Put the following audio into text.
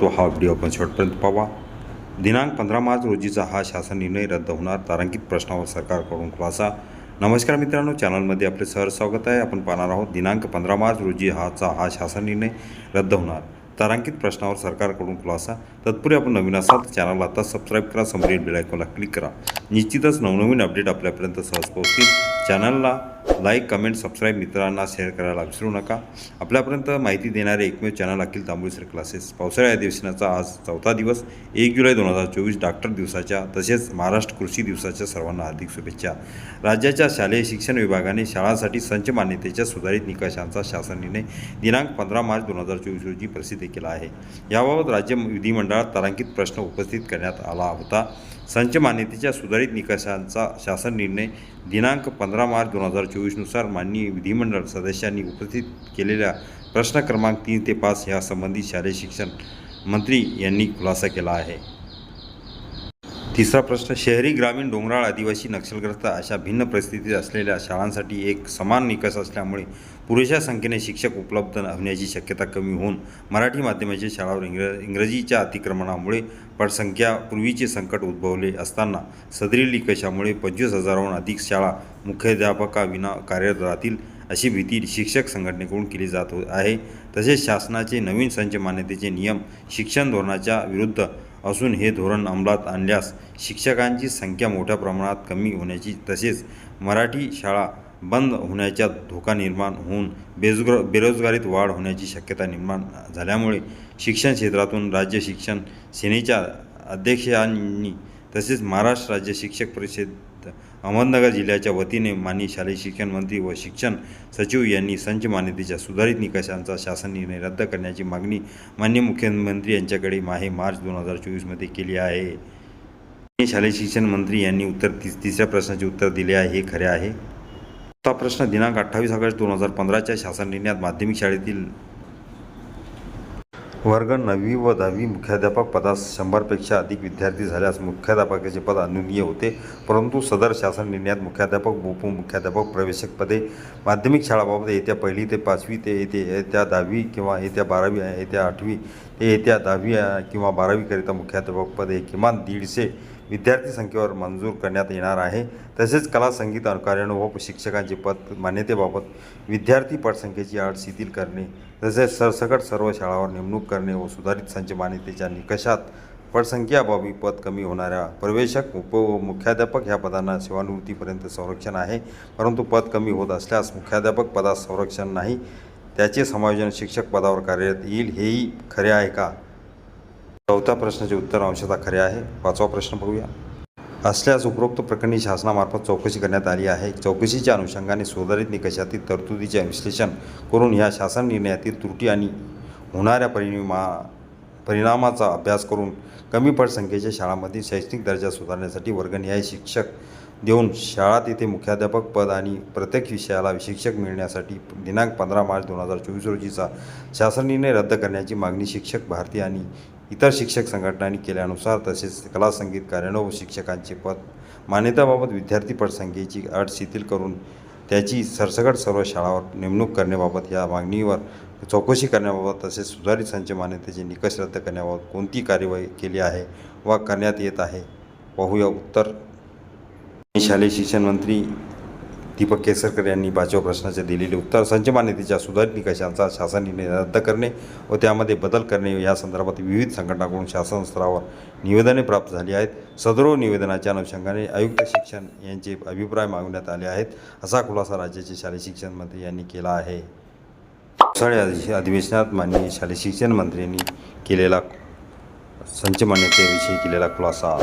तो हा व्हिडिओ आपण शेवटपर्यंत पाहा दिनांक पंधरा मार्च रोजीचा हा शासन निर्णय रद्द होणार तारांकित प्रश्नावर सरकारकडून खुलासा. नमस्कार मित्रांनो चॅनलमध्ये आपले सहर स्वागत आहे. आपण पाहणार आहोत दिनांक पंधरा मार्च रोजी हाचा हा शासन निर्णय रद्द होणार तारांकित प्रश्नावर सरकारकडून खुलासा. तत्पूर्वी आपण नवीन असाल तर चॅनलला आता सबस्क्राईब करा समोरील बेल आयकॉनला क्लिक करा. निश्चितच नवनवीन अपडेट आपल्यापर्यंत सहज पोहोचतील. चॅनलला लाईक कमेंट सबस्क्राईब मित्रांना शेअर करायला विसरू नका. आपल्यापर्यंत माहिती देणारे एकमेव चॅनल अखिल तांबुळसर क्लासेस पावसाळ्या अधिवेशनाचा आज चौथा दिवस एक जुलै दोन हजार चोवीस डॉक्टर दिवसाच्या तसेच महाराष्ट्र कृषी दिवसाच्या सर्वांना हार्दिक शुभेच्छा. राज्याच्या शालेय शिक्षण विभागाने शाळांसाठी संच मान्यतेच्या सुधारित निकषांचा शासन निर्णय दिनांक पंधरा मार्च दोन हजार चोवीस रोजी प्रसिद्ध केला आहे. याबाबत राज्य विधिमंडळात तारांकित प्रश्न उपस्थित करण्यात आला होता. संच मान्यतेच्या सुधारित निकषांचा शासन निर्णय दिनांक पंधरा मार्च दोन हजार चोवीसनुसार माननीय विधिमंडळ सदस्यांनी उपस्थित केलेल्या प्रश्न क्रमांक तीन ते पाच यासंबंधी शालेय शिक्षण मंत्री यांनी खुलासा केला आहे. तिसरा प्रश्न शहरी ग्रामीण डोंगराळ आदिवासी नक्षलग्रस्त अशा भिन्न परिस्थितीत असलेल्या शाळांसाठी एक समान निकष असल्यामुळे पुरेशा संख्येने शिक्षक उपलब्ध होण्याची शक्यता कमी होऊन मराठी माध्यमाच्या शाळावर इंग्र इंग्रजीच्या अतिक्रमणामुळे पटसंख्या पूर्वीचे संकट उद्भवले असताना सदरील निकषामुळे पंचवीस हजाराहून अधिक शाळा मुख्याध्यापकाविना कार्यरत राहतील अशी भीती शिक्षक संघटनेकडून केली जात आहे. तसेच शासनाचे नवीन संच मान्यतेचे नियम शिक्षण धोरणाच्या विरुद्ध असून हे धोरण अंमलात आणल्यास शिक्षकांची संख्या मोठ्या प्रमाणात कमी होण्याची तसेच मराठी शाळा बंद होण्याचा धोका निर्माण होऊन बेजगर बेरोजगारीत वाढ होण्याची शक्यता निर्माण झाल्यामुळे शिक्षण क्षेत्रातून राज्य शिक्षण सेनेच्या अध्यक्षांनी तसेच महाराष्ट्र राज्य शिक्षक परिषद अहमदनगर जिल्ह्याच्या वतीने माननीय शालेय शिक्षण मंत्री व शिक्षण सचिव यांनी संच मान्यतेच्या सुधारित निकषांचा शासन निर्णय रद्द करण्याची मागणी माननीय मुख्यमंत्री यांच्याकडे माहे मार्च दोन हजार चोवीसमध्ये केली आहे. माननीय शालेय शिक्षण मंत्री यांनी उत्तर तिस तिसऱ्या प्रश्नाचे उत्तर दिले आहे. हे खरे आहे? चौथा प्रश्न दिनांक अठ्ठावीस ऑगस्ट दोन हजार पंधराच्या शासन निर्णयात माध्यमिक शाळेतील वर्ग नववी व दहावी मुख्याध्यापक पदास शंभरपेक्षा अधिक विद्यार्थी झाल्यास मुख्याध्यापकाचे पद अनुनीय होते. परंतु सदर शासन निर्णयात मुख्याध्यापक उप उपमुख्याध्यापक प्रवेशक पदे माध्यमिक शाळाबाबत येत्या पहिली ते पाचवी ते येते येत्या दहावी किंवा येत्या बारावी येत्या आठवी ते येत्या दहावी किंवा बारावीकरिता मुख्याध्यापक पदे किमान दीडशे विद्यार्थी संख्येवर मंजूर करण्यात येणार आहे. तसेच कला संगीत कार्यानुभव व शिक्षकांचे पद मान्यतेबाबत विद्यार्थी पटसंख्येची अट शिथिल करणे तसेच सरसकट सर्व शाळांवर नेमणूक करणे व सुधारित संच मान्यतेच्या निकषात पटसंख्याबाबी पद कमी होणाऱ्या प्रवेशक उप व मुख्याध्यापक ह्या पदांना सेवानिवृत्तीपर्यंत संरक्षण आहे. परंतु पद कमी होत असल्यास मुख्याध्यापक पदास संरक्षण नाही. त्याचे समायोजन शिक्षक पदावर कार्यरत येईल. हेही खरे आहे का? चौथ्या प्रश्नाचे उत्तर अंशतः खरे आहे. पाचवा प्रश्न बघूया. असल्यास उपरोक्त प्रकरणी शासनामार्फत चौकशी करण्यात आली आहे. चौकशीच्या अनुषंगाने सुधारित निकषातील तरतुदीचे विश्लेषण करून या शासन निर्णयातील त्रुटी आणि होणाऱ्या परिणामा परिणामाचा अभ्यास करून कमी पटसंख्येच्या शाळांमधील शैक्षणिक दर्जा सुधारण्यासाठी वर्गनिहाय शिक्षक देऊन शाळा तेथे मुख्याध्यापक पद आणि प्रत्येक विषयाला शिक्षक मिळण्यासाठी दिनांक पंधरा मार्च दोन हजार चोवीस रोजीचा शासन निर्णय रद्द करण्याची मागणी शिक्षक भारती आणि इतर शिक्षक संघटनांनी केल्यानुसार तसेच कला संगीत कार्याणव व शिक्षकांचे पद मान्यताबाबत विद्यार्थी पटसंख्येची अट शिथिल करून त्याची सरसकट सर्व शाळावर नेमणूक करण्याबाबत या मागणीवर चौकशी करण्याबाबत तसेच सुधारित संच मान्यतेचे निकष रद्द करण्याबाबत कोणती कार्यवाही केली आहे वा करण्यात येत आहे पाहूया उत्तर. शालेय शिक्षण मंत्री दीपक केसरकर यांनी भाजप प्रश्नाचे दिलेले उत्तर संच मान्यतेच्या सुधारित निकषांचा शासन निर्णय रद्द करणे व त्यामध्ये बदल करणे या संदर्भात विविध संघटनांकडून शासन स्तरावर निवेदने प्राप्त झाली आहेत. सदरो निवेदनाच्या अनुषंगाने आयुक्त शिक्षण यांचे अभिप्राय मागवण्यात आले आहेत असा खुलासा राज्याचे शालेय शिक्षण मंत्री यांनी केला आहे. पावसाळी अधिवेशनात माननीय शालेय शिक्षण मंत्र्यांनी केलेला संच मान्यतेविषयी केलेला खुलासा